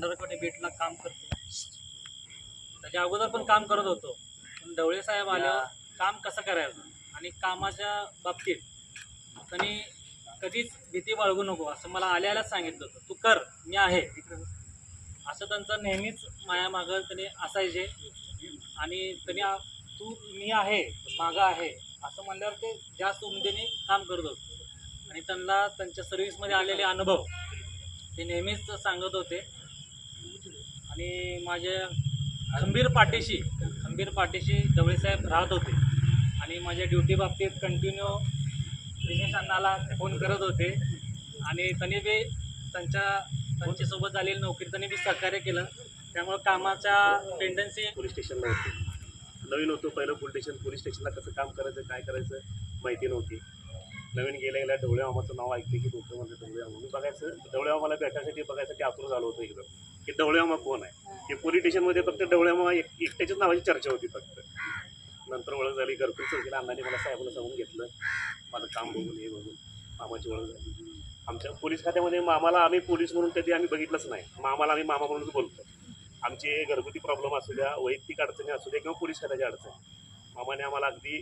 भंडारकडे बीटला काम करतो. त्याच्या अगोदर पण काम करत होतो. पण ढवळे साहेब आल्यावर काम कसं करायचं? आणि कामाच्या बाबतीत त्यांनी कधीच भीती बाळगू नको. असं मला आल्यालाच सांगितलं होतं. तू कर मी आहे. असं त्यांचं नेहमीच माया मागं त्यांनी असायचे. आणि त्यांनी तू मी आहे मागं आहे. असं म्हणल्यावर ते जास्त उमेदीने काम करत होते. आणि त्यांना त्यांच्या सर्व्हिसमध्ये आलेले अनुभव ते नेहमीच सांगत होते. आणि माझ्या खंबीर पाठीशी खंबीर पाठीशी ढवळेसाहेब राहत होते. आणि माझ्या ड्युटी बाबतीत कंटिन्यू दिनेश अण्णाला फोन करत होते. आणि त्यांनी बी त्यांच्या त्यांच्यासोबत झालेली नोकरी त्यांनी बी सहकार्य केलं. त्यामुळं कामाच्या टेंडन्सी पोलीस स्टेशनला होती. नवीन होतो पहिलं पोलीस स्टेशन पोलीस स्टेशनला कसं काम करायचं काय करायचं माहिती नव्हती. नवीन गेल्या गेल्या ढवळे मामाचं नाव ऐकले की लोक म्हणजे ढवळे मामा. मी बघायचं ढवळे मामाला भेटायसाठी बघायसाठी आतुर झालो होतो एकदम. की डवळ्यामा कोण आहे? हे पोलीस स्टेशनमध्ये फक्त डवळ्यामा एक एकट्याच्याच नावाची चर्चा होती फक्त. नंतर ओळख झाली घरकुल चौकीला अण्णाने मला साहेबाला सांगून घेतलं. माझं काम बघून हे बघून मामाची ओळख झाली. आमच्या पोलीस खात्यामध्ये मामाला आम्ही पोलीस म्हणून कधी आम्ही बघितलंच नाही. मामाला आम्ही मामा म्हणूनच बोलतो. आमचे घरगुती प्रॉब्लेम असू द्या वैयक्तिक अडचणी असू द्या किंवा पोलीस खात्याच्या अडचणी. मामाने आम्हाला अगदी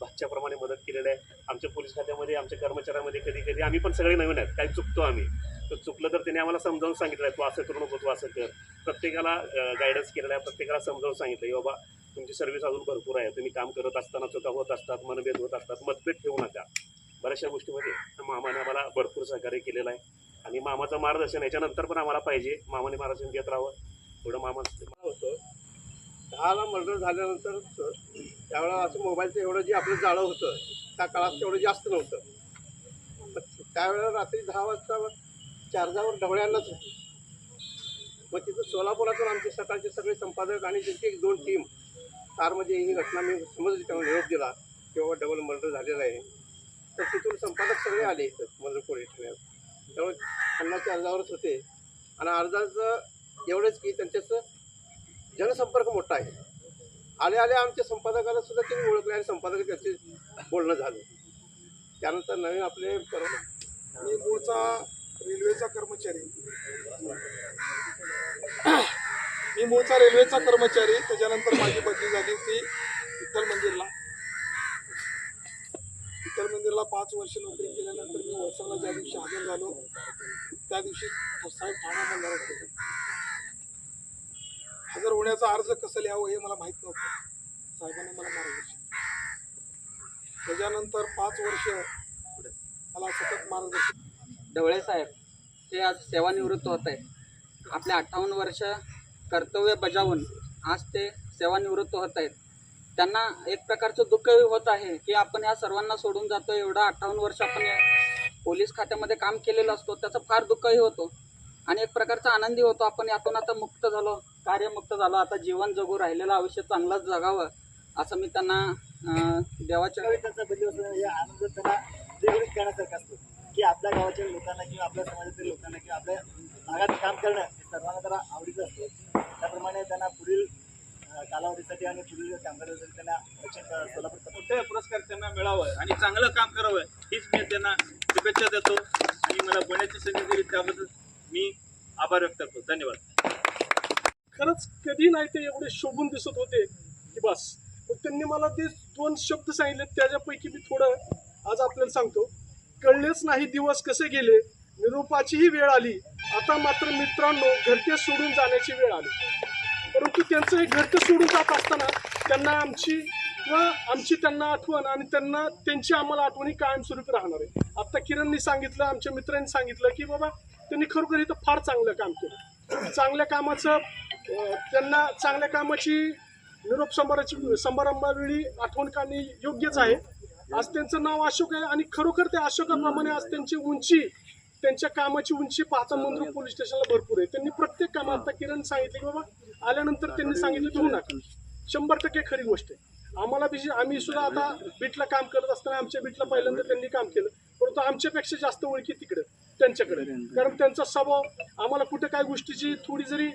भाच्याप्रमाणे मदत केलेली आहे. आमच्या पोलीस खात्यामध्ये आमच्या कर्मचाऱ्यामध्ये कधी कधी आम्ही पण सगळे नवीन आहेत. काही चुकतो आम्ही. तर चुकलं तर त्याने आम्हाला समजावून सांगितलं आहे तू असं करू नको तू असं कर. प्रत्येकाला गायडन्स केलेला आहे प्रत्येकाला समजावून सांगितलं की बाबा तुमची सर्व्हिस अजून भरपूर आहे तुम्ही काम करत असताना चुका होत असतात मनभेद होत असतात मतभेद ठेवू नका. बऱ्याचशा गोष्टीमध्ये मामाने आम्हाला भरपूर सहकार्य केलेलं आहे. आणि मामाचं मार्गदर्शन याच्यानंतर पण आम्हाला पाहिजे. मामाने मार्गदर्शन घेत राहावं. थोडं मामा होतं. दहाला मर्डर झाल्यानंतर त्यावेळेला असं मोबाईलचं एवढं जे आपलं जाळं होतं त्या काळात तेवढं जास्त नव्हतं. त्यावेळेला रात्री दहा वाजता चार्जावर ढवळ्यांनाच होती. मग तिथं सोलापुरातून आमचे सकाळचे सगळे संपादक आणि त्यांची एक दोन टीम कारमध्ये ही घटना मी समजली त्यामुळे निरोप दिला की बाबा डबल मर्डर झालेला आहे. तर तिथून संपादक सगळे आले इथं मर्डर पोलीस ठाण्यात त्यामुळे अन्नाच्या अर्जावरच होते. आणि अर्जाचं एवढंच की त्यांच्याचं जनसंपर्क मोठा आहे. आले आले आमच्या संपादकाला सुद्धा त्यांनी ओळखले आणि संपादक त्याचे बोलणं झालं. त्यानंतर नवीन आपले परवा मी मूळचा रेल्वेचा कर्मचारी. मी मूळचा रेल्वेचा कर्मचारी त्याच्यानंतर माझी बदली झाली होती विठ्ठल मंदिरला. विठ्ठल मंदिरला पाच वर्ष नोकरी केल्यानंतर मी वर्षाला ज्या दिवशी हजर झालो त्या दिवशी साहेब ठाणा बंधारा केलं हजर होण्याचा अर्ज कसं लिहावं हे मला माहीत नव्हतं. साहेबांनी मला मार्गदर्शन त्याच्यानंतर पाच वर्ष मला सतत मार्गदर्शन ढवळे साहेब ते आज सेवानिवृत्त होत आहेत. आपल्या अठ्ठावन्न वर्ष कर्तव्य बजावून आज ते सेवानिवृत्त होत आहेत. त्यांना एक प्रकारचं दुःखही होत आहे की आपण ह्या सर्वांना सोडून जातो एवढं अठ्ठावन्न वर्ष आपण पोलीस खात्यामध्ये काम केलेलं असतो त्याचं फार दुःखही होतो. आणि एक प्रकारचा आनंदी होतो आपण यातून आता मुक्त झालो कार्यमुक्त झालो आता जीवन जगू राहिलेलं आयुष्य चांगलंच जगावं असं मी त्यांना देवाच्या आनंद त्यांना करण्यासारखा असतो. की आपल्या गावाच्या लोकांना किंवा आपल्या समाजातील लोकांना किंवा आपल्या भागात काम करणं हे सर्वांना जरा आवडीचं असतं. त्याप्रमाणे त्यांना पुढील कालावधीसाठी आणि पुढील कामगारासाठी त्यांना दक्षिण अं, सोलापूर मोठे पुरस्कार त्यांना मिळावं आणि चांगलं काम करावं हीच मी त्यांना शुभेच्छा देतो. आणि मला बोलण्याची संधी दिली त्याबद्दल मी आभार व्यक्त करतो. धन्यवाद. खरंच कधी नाही ते एवढे शोभून दिसत होते की बस. मग त्यांनी मला ते दोन शब्द सांगितले त्याच्यापैकी मी थोडं आज आपल्याला सांगतो. कळलेच नाही दिवस कसे गेले. निरोपाचीही वेळ आली. आता मात्र मित्रांनो घरटे सोडून जाण्याची वेळ आली. परंतु त्यांचं हे घरटे सोडून जात असताना त्यांना आमची व आमची त्यांना आठवण आणि त्यांना त्यांची आम्हाला आठवणी कायमस्वरूपी राहणार आहे. आता किरणनी सांगितलं आमच्या मित्रांनी सांगितलं की बाबा त्यांनी खरोखर इथं फार चांगलं काम केलं. चांगल्या कामाचं त्यांना चांगल्या कामाची निरोप समाराची समारंभावेळी आठवण काढणे योग्यच आहे. आज त्यांचं नाव अशोक आहे आणि खरोखर ते अशोकाप्रमाणे आज त्यांची उंची त्यांच्या कामाची उंची पाहता मंद्र पोलीस स्टेशनला भरपूर आहे. त्यांनी प्रत्येक कामात आता किरण सांगितले की बाबा आल्यानंतर त्यांनी सांगितलं घेऊ नका. शंभर टक्के खरी गोष्ट आहे. आम्हाला बी आम्ही सुद्धा आता बीटला काम करत असताना आमच्या बीटला पहिल्यांदा त्यांनी काम केलं. परंतु आमच्यापेक्षा जास्त ओळखी तिकडे त्यांच्याकडे. कारण त्यांचा स्वभाव आम्हाला कुठे काय गोष्टीची थोडी जरी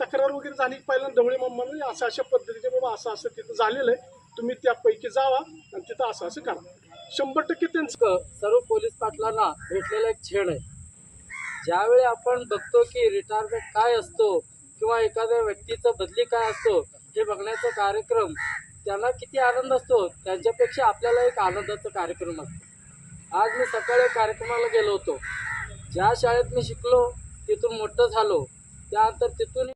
तक्रार वगैरे झाली पहिल्यांदा ढवळे मम्मा असं अशा पद्धतीने बाबा असं असं तिथं झालेलं आहे. तुम्ही त्यापैकी जावा आणि तिथं असं असं करा. शंभर टक्के त्यांचं सर्व पोलीस पाटलांना भेटलेला एक छेड आहे. ज्यावेळी आपण बघतो की रिटायरमेंट काय असतो किंवा एखाद्या व्यक्तीचं बदली काय असतो हे बघण्याचा कार्यक्रम त्यांना किती आनंद असतो त्यांच्यापेक्षा आपल्याला एक आनंदाचा कार्यक्रम असतो. आज मी सकाळी कार्यक्रमाला गेलो होतो. ज्या शाळेत मी शिकलो तिथून मोठं झालो. त्यानंतर तिथून